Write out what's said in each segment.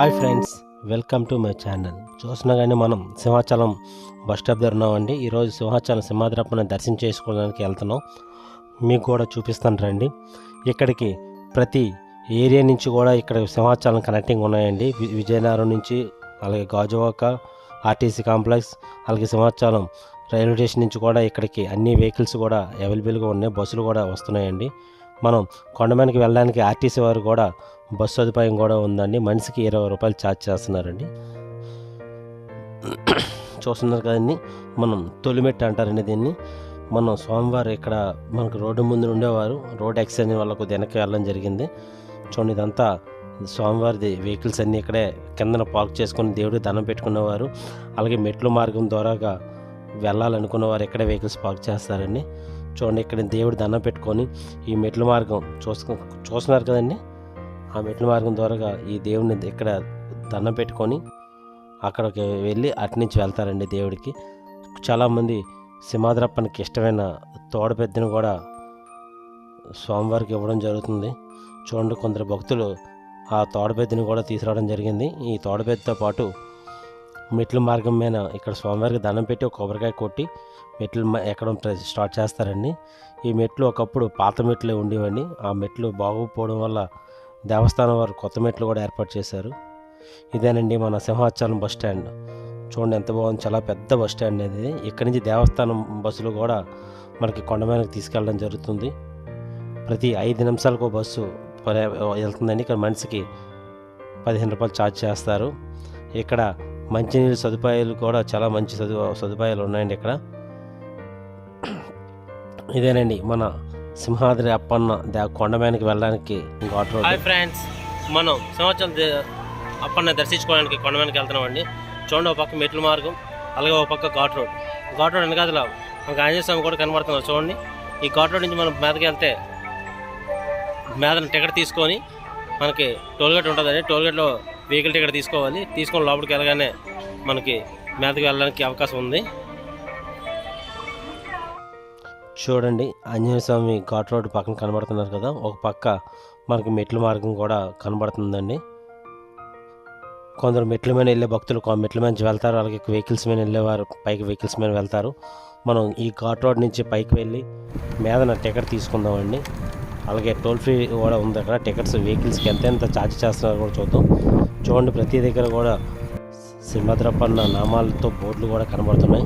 Hi friends welcome to my channel. చూసినా కానీ మనం సింహాచలం బస్ స్టాప్ దగ్గర ఉన్నామండి. ఈరోజు సింహాచలం సింహాద్రప్పని దర్శనం చేసుకోవడానికి వెళ్తున్నాం. మీకు కూడా చూపిస్తాను రండి. ఇక్కడికి ప్రతి ఏరియా నుంచి కూడా ఇక్కడ సింహాచలం కనెక్టింగ్ ఉన్నాయండి. వి- విజయనగరం నుంచి అలాగే గాజువాక ఆర్టీసీ కాంప్లెక్స్ అలాగే సింహాచలం రైల్వే స్టేషన్ నుంచి కూడా ఇక్కడికి అన్ని వెహికల్స్ కూడా అవైలబుల్గా ఉన్నాయి. బస్సులు కూడా వస్తున్నాయండి. మనం కొండమేనకి వెళ్ళడానికి ఆర్టీసీ వారు కూడా బస్సు సదుపాయం కూడా ఉందండి. మనిషికి ఇరవై రూపాయలు ఛార్జ్ చేస్తున్నారండి. చూస్తున్నారు కదండి మనం తొలిమెట్టు అంటారండి దీన్ని. మనం సోమవారం ఇక్కడ మనకు రోడ్డు ముందు ఉండేవారు. రోడ్ యాక్సిడెంట్ వల్ల కొద్ది వెనక్కి వెళ్ళడం జరిగింది. చూడండి ఇదంతా స్వామివారిది వెహికల్స్ అన్నీ ఇక్కడే కిందన పార్క్ చేసుకొని దేవుడికి దండం పెట్టుకునేవారు అలాగే మెట్లు మార్గం ద్వారాగా వెళ్ళాలనుకున్న వారు ఇక్కడే వెహికల్స్ పార్క్ చేస్తారండి. చూడండి ఇక్కడ దేవుడి దండం పెట్టుకొని ఈ మెట్ల మార్గం చూసు చూస్తున్నారు కదండి? ఆ మెట్ల మార్గం ద్వారాగా ఈ దేవుడిని ఇక్కడ దండం పెట్టుకొని అక్కడికి వెళ్ళి అటు నుంచి వెళ్తారండి దేవుడికి. చాలామంది సింహాద్రప్పనికి ఇష్టమైన తోడపెద్దని కూడా స్వామివారికి ఇవ్వడం జరుగుతుంది. చూడండి కొందరు భక్తులు ఆ తోడపెద్దని కూడా తీసుకురావడం జరిగింది. ఈ తోడబెద్దతో పాటు మెట్ల మార్గం మీద ఇక్కడ స్వామివారికి దండం పెట్టి ఒక కొబ్బరికాయ కొట్టి మెట్లు ఎక్కడం స్టార్ట్ చేస్తారండి ఈ మెట్లు ఒకప్పుడు పాత మెట్లే ఉండేవండి ఆ మెట్లు బాగోకపోవడం వల్ల దేవస్థానం వారు కొత్త మెట్లు కూడా ఏర్పాటు చేశారు. ఇదేనండి మన సింహాచలం బస్ స్టాండ్. చూడండి ఎంత బాగుంది. చాలా పెద్ద బస్ స్టాండ్ అనేది ఇక్కడి నుంచి దేవస్థానం బస్సులు కూడా మనకి కొండ మీదకి తీసుకెళ్ళడం జరుగుతుంది. ప్రతి ఐదు నిమిషాలకు బస్సు పరి- వెళ్తుందండి. ఇక్కడ మనిషికి పదిహేను రూపాయలు ఛార్జ్ చేస్తారు. ఇక్కడ మంచినీళ్ళ సదుపాయాలు కూడా చాలా మంచి సదు సదుపాయాలు ఉన్నాయండి ఇక్కడ. ఇదేనండి మన సింహాద్రి అప్పన్న కొండమేనకి వెళ్ళడానికి ఘాట్ రోడ్ హాయ్ ఫ్రెండ్స్ మనం సంవత్సరం అప్పన్న దర్శించుకోవడానికి కొండమీదకి వెళ్తున్నామండి. చూడండి ఒక పక్క మెట్ల మార్గం అలాగే ఒక పక్క ఘాట్ రోడ్. ఘాట్ రోడ్ వెనకాతల మనకు ఆంజనేయ స్వామి కూడా కనబడుతున్నారు చూడండి. ఈ ఘాట్ రోడ్ నుంచి మనం మీదకి వెళ్తే మీదన టికెట్ తీసుకొని మనకి టోల్గేట్ ఉంటుందండి. టోల్గేట్లో వెహికల్ టికెట్ తీసుకోవాలి. తీసుకొని లోపలికి వెళ్ళగానే మనకి మీదకి వెళ్ళడానికి అవకాశం ఉంది. చూడండి. ఆంజనేయ స్వామి ఘాట్ రోడ్ పక్కన కనబడుతున్నారు కదా. ఒక పక్క మనకి మెట్ల మార్గం కూడా కనబడుతుందండి. కొందరు మెట్ల మీద వెళ్ళే భక్తులు మెట్ల మీద వెళ్తారు. అలాగే వెహికల్స్ మీద వెళ్ళేవారు. పైకి వెహికల్స్ మీద వెళ్తారు. మనం ఈ ఘాట్ రోడ్ నుంచి పైకి వెళ్ళి మీదన టికెట్ తీసుకుందామండి. అలాగే టోల్ ఫ్రీ కూడా ఉంది అక్కడ. టికెట్స్ వెహికల్స్కి ఎంత ఎంత ఛార్జ్ చేస్తున్నారో కూడా చూద్దాం. చూడండి ప్రతి దగ్గర కూడా సింహద్రపన్న నామాలతో బోర్డులు కూడా కనబడుతున్నాయి.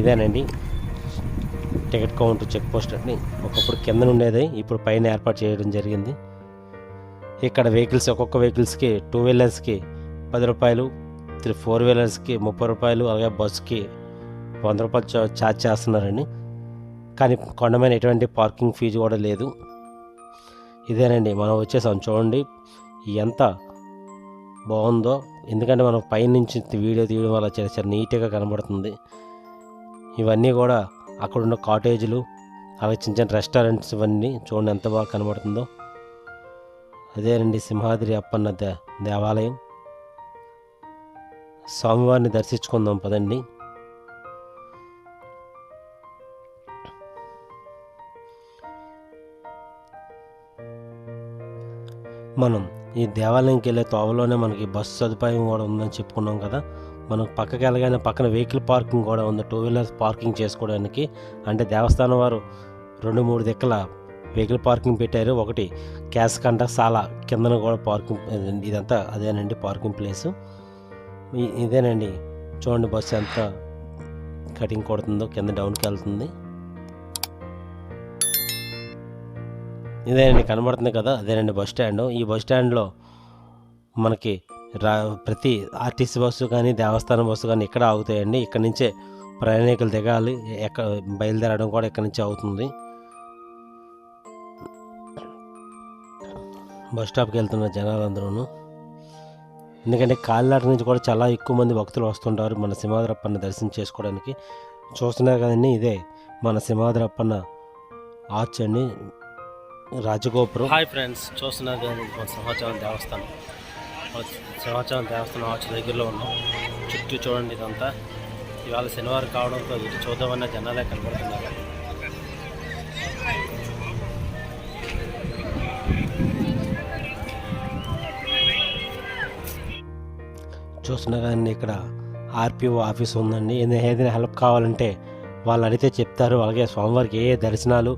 ఇదేనండి. టికెట్ కౌంటర్ చెక్ పోస్ట్ అని ఒకప్పుడు కింద ఉండేది. ఇప్పుడు పైన ఏర్పాటు చేయడం జరిగింది. ఇక్కడ వెహికల్స్ ఒక్కొక్క వెహికల్స్కి టూ వీలర్స్కి పది రూపాయలు త్రీ ఫోర్ వీలర్స్కి ముప్పై రూపాయలు అలాగే బస్సుకి వంద రూపాయలు చా- ఛార్జ్ చేస్తున్నారండి. కానీ కొండమైన ఎటువంటి పార్కింగ్ ఫీజు కూడా లేదు. ఇదేనండి మనం వచ్చేసాం. చూడండి ఎంత బాగుందో. ఎందుకంటే మనం పైనుంచి వీడియో తీయడం వల్ల చాలా చాలా నీట్గా కనబడుతుంది. ఇవన్నీ కూడా అక్కడున్న కాటేజీలు అవి చిన్న చిన్న రెస్టారెంట్స్ ఇవన్నీ చూడండి ఎంత బాగా కనబడుతుందో. అదేనండి సింహాద్రి అప్పన్న దే దేవాలయం. స్వామివారిని దర్శించుకుందాం పదండి. మనం ఈ దేవాలయంకి వెళ్ళే తోవలోనే మనకి బస్సు సదుపాయం కూడా ఉందని చెప్పుకున్నాం కదా. మనం పక్కకి వెళ్ళగానే పక్కన వెహికల్ పార్కింగ్ కూడా ఉంది. టూ వీలర్స్ పార్కింగ్ చేసుకోవడానికి. అంటే దేవస్థానం వారు రెండు మూడు దిక్కల వెహికల్ పార్కింగ్ పెట్టారు. ఒకటి క్యాష్ కంట సాలా కిందన కూడా పార్కింగ్ ఇదంతా అదేనండి పార్కింగ్ ప్లేస్. ఇదేనండి. చూడండి బస్సు ఎంత కటింగ్ కొడుతుందో కింద డౌన్కి వెళ్తుంది. ఇదేనండి కనబడుతుంది కదా అదేనండి బస్ స్టాండ్. ఈ బస్ స్టాండ్లో మనకి రా ప్రతి ఆర్టీసీ బస్సు కానీ దేవస్థానం బస్సు కానీ ఇక్కడ ఆగుతాయండి? ఇక్కడ నుంచే ప్రయాణికులు దిగాలి. ఎక్కడ బయలుదేరడం కూడా ఇక్కడ నుంచి అవుతుంది. బస్ స్టాప్కి వెళ్తున్న జనాలందరూ ఎందుకంటే కాలినాట నుంచి కూడా చాలా ఎక్కువ మంది భక్తులు వస్తుంటారు మన సింహాద్రప్పన్న దర్శనం చేసుకోవడానికి. చూస్తున్నారు కదండి ఇదే మన సింహాద్రప్పన్న ఆర్చ్ అండి. రాజగోపురం. హాయ్ ఫ్రెండ్స్ చూస్తున్నారు కదండి మన సింహాచలం దేవస్థానం. సింహాచలం దేవస్థానం ఆచి దగ్గరలో ఉన్నాం. చుట్టూ చూడండి ఇదంతా. ఇవాళ శనివారం కావడంతో ఇటు చూద్దామన్న జనాలే కనబడుతున్నారు. చూస్తున్నా కానీ ఇక్కడ ఆర్పిఓ ఆఫీస్ ఉందండి. ఏదైనా ఏదైనా హెల్ప్ కావాలంటే వాళ్ళు అడిగితే చెప్తారు. అలాగే స్వామివారికి ఏ ఏ దర్శనాలు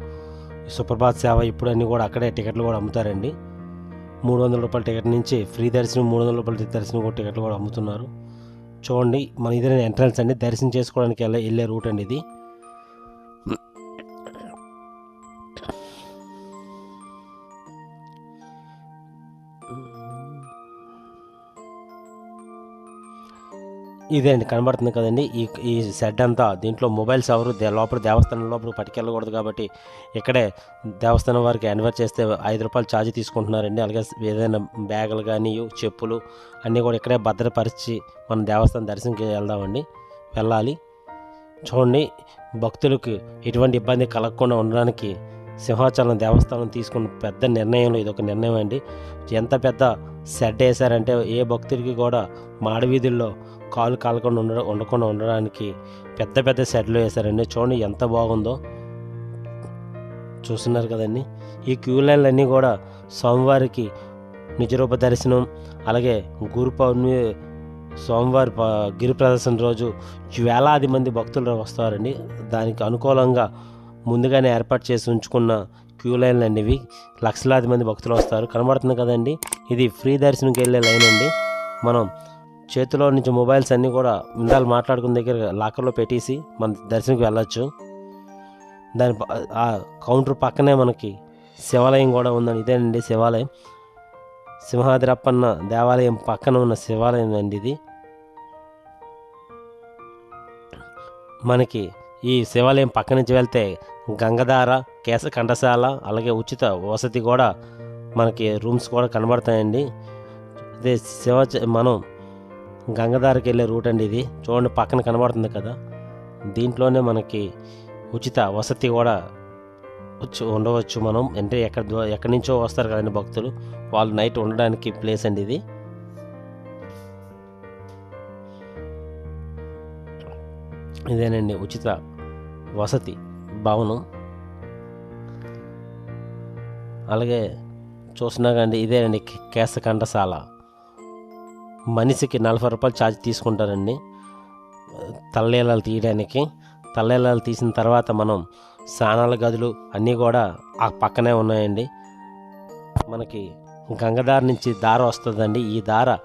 సుప్రభాత్ సేవ ఇప్పుడు అన్నీ కూడా అక్కడే టికెట్లు కూడా అమ్ముతారండి. మూడు వందల రూపాయల టికెట్ నుంచి ఫ్రీ దర్శనం మూడు వందల రూపాయల దర్శనం కూడా టికెట్లు కూడా అమ్ముతున్నారు. చూడండి మన ఇదే ఎంట్రన్స్ అండి. దర్శనం చేసుకోవడానికి వెళ్ళే వెళ్ళే రూట్ అండి ఇది. ఇదే అండి కనబడుతుంది కదండి. ఈ ఈ షెడ్ అంతా దీంట్లో మొబైల్స్ ఎవరు లోపల దేవస్థానం లోపల పట్టుకెళ్ళకూడదు కాబట్టి ఇక్కడే దేవస్థానం వారికి ఎన్వర్ చేస్తే ఐదు రూపాయలు ఛార్జ్ తీసుకుంటున్నారండి. అలాగే ఏదైనా బ్యాగులు కానీ చెప్పులు అన్నీ కూడా ఇక్కడే భద్రపరిచి మనం దేవస్థానం దర్శనంకి వెళ్దామండి. వెళ్ళాలి. చూడండి భక్తులకు ఎటువంటి ఇబ్బంది కలగకుండా ఉండడానికి సింహాచలం దేవస్థానం తీసుకున్న పెద్ద నిర్ణయంలో ఇది ఒక నిర్ణయం అండి. ఎంత పెద్ద షెడ్ వేశారంటే ఏ భక్తుడికి కూడా మాడవీధుల్లో కాలు కాలకుండా ఉండ ఉండకుండా ఉండడానికి పెద్ద పెద్ద సెడ్లు వేశారండి. చూడండి ఎంత బాగుందో. చూస్తున్నారు కదండి. ఈ క్యూ లైన్లు అన్నీ కూడా స్వామివారికి నిజరూప దర్శనం అలాగే గురు పౌర్ణమి సోమవారి గిరి ప్రదర్శన రోజు వేలాది మంది భక్తులు వస్తారండి. దానికి అనుకూలంగా ముందుగానే ఏర్పాటు చేసి ఉంచుకున్న క్యూ లైన్లు అండి ఇవి లక్షలాది మంది భక్తులు వస్తారు. కనబడుతుంది కదండి. ఇది ఫ్రీ దర్శనంకి వెళ్ళే లైన్ అండి. మనం చేతిలో నుంచి మొబైల్స్ అన్నీ కూడా ఇందాలు మాట్లాడుకున్న దగ్గర లాకర్లో పెట్టేసి మన దర్శనంకి వెళ్ళచ్చు. దాని ఆ కౌంటర్ పక్కనే మనకి శివాలయం కూడా ఉందండి. ఇదేనండి శివాలయం. సింహాద్రప్పన్న దేవాలయం పక్కన ఉన్న శివాలయం అండి ఇది. మనకి ఈ శివాలయం పక్క నుంచి వెళ్తే గంగధార కేశ కంఠశాల అలాగే ఉచిత వసతి కూడా మనకి రూమ్స్ కూడా కనబడతాయండి. అదే శివ మనం గంగధారకి వెళ్ళే రూట్ అండి ఇది. చూడండి పక్కన కనబడుతుంది కదా. దీంట్లోనే మనకి ఉచిత వసతి కూడా వచ్చి ఉండవచ్చు మనం. అంటే ఎక్కడ ఎక్కడి నుంచో వస్తారు కదండి భక్తులు. వాళ్ళు నైట్ ఉండడానికి ప్లేస్ అండి ఇది. ఇదేనండి ఉచిత వసతి భవనం. అలాగే చూస్తున్నా కానీ ఇదేనండి కే- మనిషికి నలభై రూపాయలు ఛార్జ్ తీసుకుంటారండి. తల్లేలాలు తీయడానికి. తల్లేలాలు తీసిన తర్వాత మనం స్నానాల గదులు అన్నీ కూడా ఆ పక్కనే ఉన్నాయండి. మనకి గంగదార నుంచి దార వస్తుందండి. ఈ దార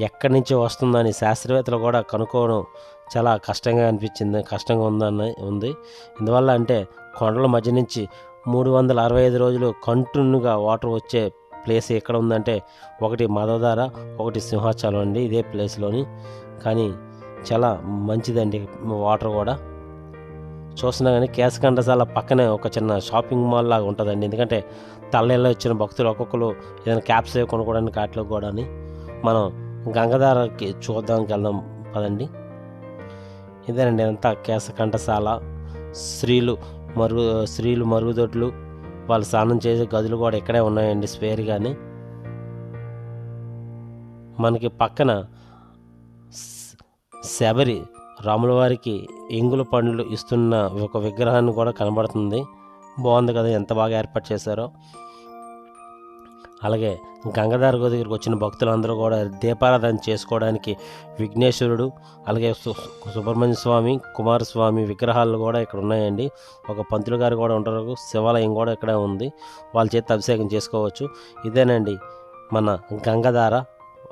ఎక్కడి నుంచి వస్తుందని శాస్త్రవేత్తలు కూడా కనుక్కోవడం చాలా కష్టంగా అనిపించింది. కష్టంగా ఉందని ఉంది. ఎందువల్ల అంటే కొండల మధ్య నుంచి మూడు వందల అరవై ఐదు రోజులు కంటిన్యూగా వాటర్ వచ్చే ప్లేస్ ఎక్కడ ఉందంటే ఒకటి మదధార ఒకటి సింహాచలం అండి ఇదే ప్లేస్లోని. కానీ చాలా మంచిదండి వాటర్ కూడా. చూస్తున్నా కానీ కేశకంఠశాల పక్కనే ఒక చిన్న షాపింగ్ మాల్ లాగా ఉంటుందండి. ఎందుకంటే తల్లేళ్ళలో వచ్చిన భక్తులు ఒక్కొక్కరు ఏదైనా క్యాప్స్ కొనుక్కోవడానికి వాటిలో కూడా మనం గంగధారకి చూద్దాంకి వెళ్దాం పదండి. ఇదేనండి అంతా కేశకంఠశాల స్త్రీలు మరుగు స్త్రీలు మరుగుదొడ్లు వాళ్ళు స్నానం చేసే గదులు కూడా ఇక్కడే ఉన్నాయండి స్పేర్ కానీ మనకి పక్కన శబరి రాముల వారికి ఎంగుల పండ్లు ఇస్తున్న ఒక విగ్రహాన్ని కూడా కనబడుతుంది. బాగుంది కదా ఎంత బాగా ఏర్పాటు చేశారో. అలాగే గంగాధార దగ్గరికి వచ్చిన భక్తులందరూ కూడా దీపారాధన చేసుకోవడానికి విఘ్నేశ్వరుడు అలాగే సు- సుబ్రహ్మణ్య స్వామి కుమారస్వామి విగ్రహాలు కూడా ఇక్కడ ఉన్నాయండి. ఒక పంతులు గారు కూడా ఉంటారు శివాలయం కూడా ఇక్కడే ఉంది. వాళ్ళ చేత అభిషేకం చేసుకోవచ్చు. ఇదేనండి మన గంగాధార.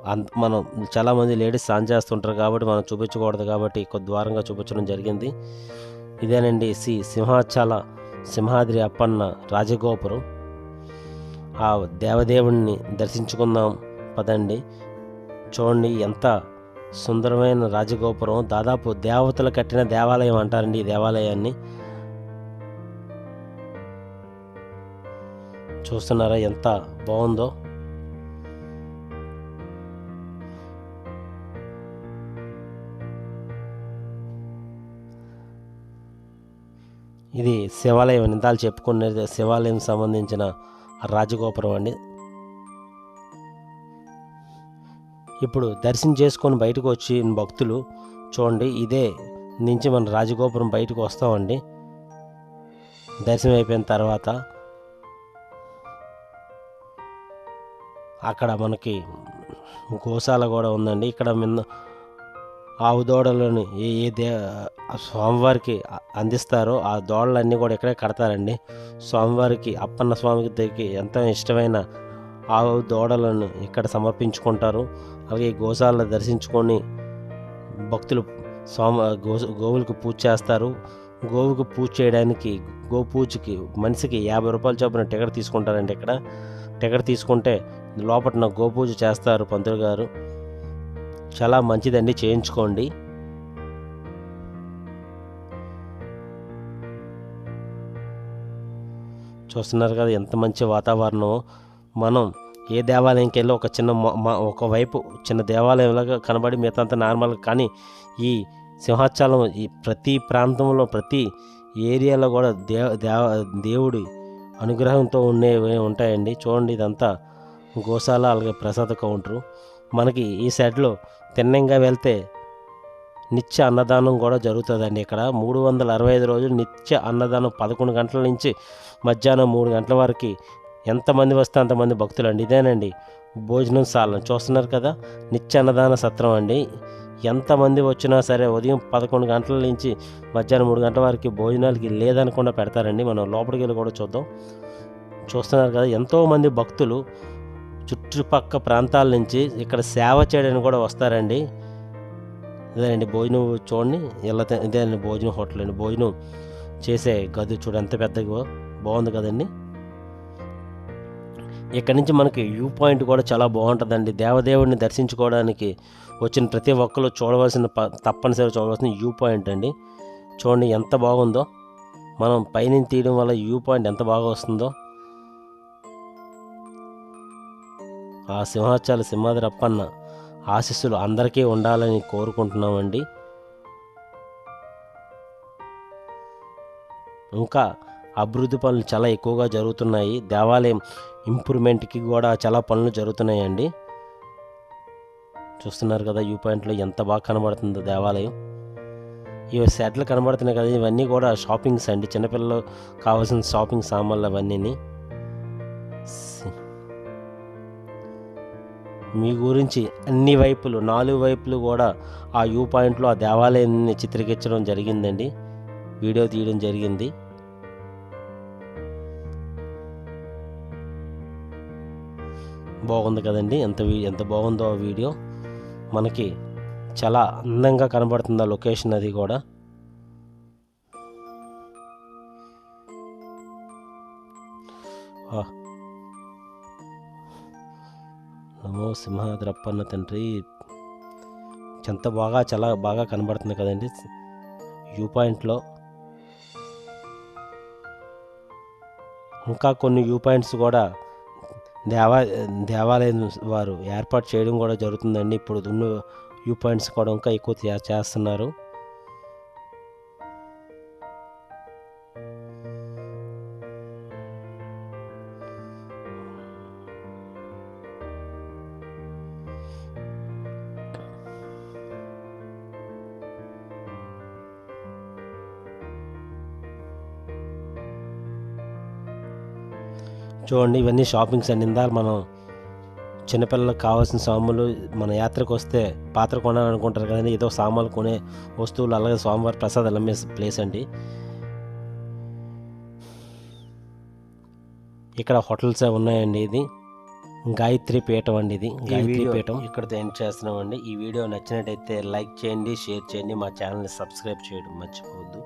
అంత మనం చాలామంది లేడీస్ స్నానం చేస్తుంటారు కాబట్టి మనం చూపించకూడదు కాబట్టి కొద్ది ద్వారంగా చూపించడం జరిగింది. ఇదేనండి శ్రీ సింహాచల సింహాద్రి అప్పన్న రాజగోపురం. ఆ దేవదేవుణ్ణి దర్శించుకుందాం. పదండి. చూడండి ఎంత సుందరమైన రాజగోపురం. దాదాపు దేవతలు కట్టిన దేవాలయం అంటారండి ఈ దేవాలయాన్ని. చూస్తున్నారా ఎంత బాగుందో? ఇది శివాలయం నిందాలు చెప్పుకునేది శివాలయం సంబంధించిన రాజగోపురం అండి. ఇప్పుడు దర్శనం చేసుకొని బయటకు వచ్చిన భక్తులు చూడండి ఇదే నుంచి మన రాజగోపురం బయటకు వస్తామండి. దర్శనం అయిపోయిన తర్వాత అక్కడ మనకి గోశాల కూడా ఉందండి. ఇక్కడ మిన్న ఆవు దూడలను ఏ ఏ దే స్వామివారికి అందిస్తారో ఆ దూడలన్నీ కూడా ఇక్కడే కడతారండి. స్వామివారికి అప్పన్న స్వామికి దగ్గరికి ఎంతో ఇష్టమైన ఆవు దూడలను ఇక్కడ సమర్పించుకుంటారు. అలాగే గోశాల దర్శించుకొని భక్తులు స్వామి గో గోవులకు పూజ చేస్తారు. గోవుకు పూజ చేయడానికి గో పూజకి మనిషికి యాభై రూపాయల చొప్పున టికెట్ తీసుకుంటారండి ఇక్కడ. టికెట్ తీసుకుంటే లోపల గోపూజ చేస్తారు పంతులు గారు. చాలా మంచిదండి చేయించుకోండి. చూస్తున్నారు కదా ఎంత మంచి వాతావరణం. మనం ఏ దేవాలయంకి వెళ్ళి ఒక చిన్న ఒకవైపు చిన్న దేవాలయంలాగా కనబడి మిగతా అంతా నార్మల్ కానీ ఈ సింహాచలం ఈ ప్రతి ప్రాంతంలో ప్రతి ఏరియాలో కూడా దే దేవ దేవుడి అనుగ్రహంతో ఉండేవి ఉంటాయండి. చూడండి ఇదంతా గోశాల అలాగే ప్రసాద కౌంటరు. మనకి ఈ సైడ్లో తిన్నంగా వెళ్తే నిత్య అన్నదానం కూడా జరుగుతుందండి. ఇక్కడ మూడు వందల అరవై ఐదు రోజులు నిత్య అన్నదానం పదకొండు గంటల నుంచి మధ్యాహ్నం మూడు గంటల వరకు ఎంతమంది వస్తే అంతమంది భక్తులు అండి ఇదేనండి భోజనం సాలం చూస్తున్నారు కదా నిత్య అన్నదాన సత్రం అండి. ఎంతమంది వచ్చినా సరే ఉదయం పదకొండు గంటల నుంచి మధ్యాహ్నం మూడు గంటల వరకు భోజనాలకి లేదనకుండా పెడతారండి. మనం లోపలికి వెళ్ళి కూడా చూద్దాం. చూస్తున్నారు కదా ఎంతోమంది భక్తులు చుట్టుపక్క ప్రాంతాల నుంచి ఇక్కడ సేవ చేయడానికి కూడా వస్తారండి. ఇదేనండి భోజనం చూడండి. ఇలా ఇదేనండి భోజనం హోటల్ అండి. భోజనం చేసే గది చూడు ఎంత పెద్దగా బాగుంది కదండి. ఇక్కడ నుంచి మనకి వ్యూ పాయింట్ కూడా చాలా బాగుంటుందండి. దేవదేవుడిని దర్శించుకోవడానికి వచ్చిన ప్రతి ఒక్కరు చూడవలసిన ప తప్పనిసరి చూడవలసిన వ్యూ పాయింట్ అండి. చూడండి ఎంత బాగుందో. మనం పైనుంచి తీయడం వల్ల వ్యూ పాయింట్ ఎంత బాగా వస్తుందో. ఆ సింహాచల సింహాద్రప్పన్న ఆశీస్సులు అందరికీ ఉండాలని కోరుకుంటున్నామండి. ఇంకా అభివృద్ధి పనులు చాలా ఎక్కువగా జరుగుతున్నాయి. దేవాలయం ఇంప్రూవ్మెంట్కి కూడా చాలా పనులు జరుగుతున్నాయండి. చూస్తున్నారు కదా వ్యూ పాయింట్లో ఎంత బాగా కనబడుతుందో దేవాలయం. ఇవి సెట్లు కనబడుతున్నాయి కదా ఇవన్నీ కూడా షాపింగ్స్ అండి. చిన్నపిల్లలు కావాల్సిన షాపింగ్ సామాన్లు అవన్నీ మీ గురించి అన్ని వైపులు నాలుగు వైపులు కూడా ఆ వ్యూ పాయింట్లో ఆ దేవాలయాన్ని చిత్రీకరించడం జరిగిందండి. వీడియో తీయడం జరిగింది. బాగుంది కదండి. ఎంత ఎంత బాగుందో ఆ వీడియో. మనకి చాలా అందంగా కనబడుతుంది ఆ లొకేషన్ అది కూడా. ఆ. నమో సింహాద్రప్పన్న తండ్రి. ఎంత బాగా చాలా బాగా కనబడుతుంది కదండి. వ్యూ పాయింట్లో. ఇంకా కొన్ని వ్యూ పాయింట్స్ కూడా దేవా దేవాలయం వారు ఏర్పాటు చేయడం కూడా జరుగుతుందండి. ఇప్పుడు ఉన్న వ్యూ పాయింట్స్ కూడా ఇంకా ఎక్కువ చేస్తున్నారు. చూడండి ఇవన్నీ షాపింగ్స్ అండి. ఇందాక మనం చిన్నపిల్లలకు కావాల్సిన సామాన్లు మన యాత్రకు వస్తే పాత్ర కొనాలనుకుంటారు కదండి. ఏదో సామాన్లు కొనే వస్తువులు అలాగే స్వామివారి ప్రసాదాలు అమ్మే ప్లేస్ అండి. ఇక్కడ హోటల్స్ ఉన్నాయండి ఇది. గాయత్రి పీఠం అండి ఇది. గాయత్రి పీఠం. ఇక్కడితో ఎండ్ చేస్తున్నాం అండి ఈ వీడియో నచ్చినట్టయితే లైక్ చేయండి షేర్ చేయండి. మా ఛానల్ని సబ్స్క్రైబ్ చేయడం మర్చిపోవద్దు.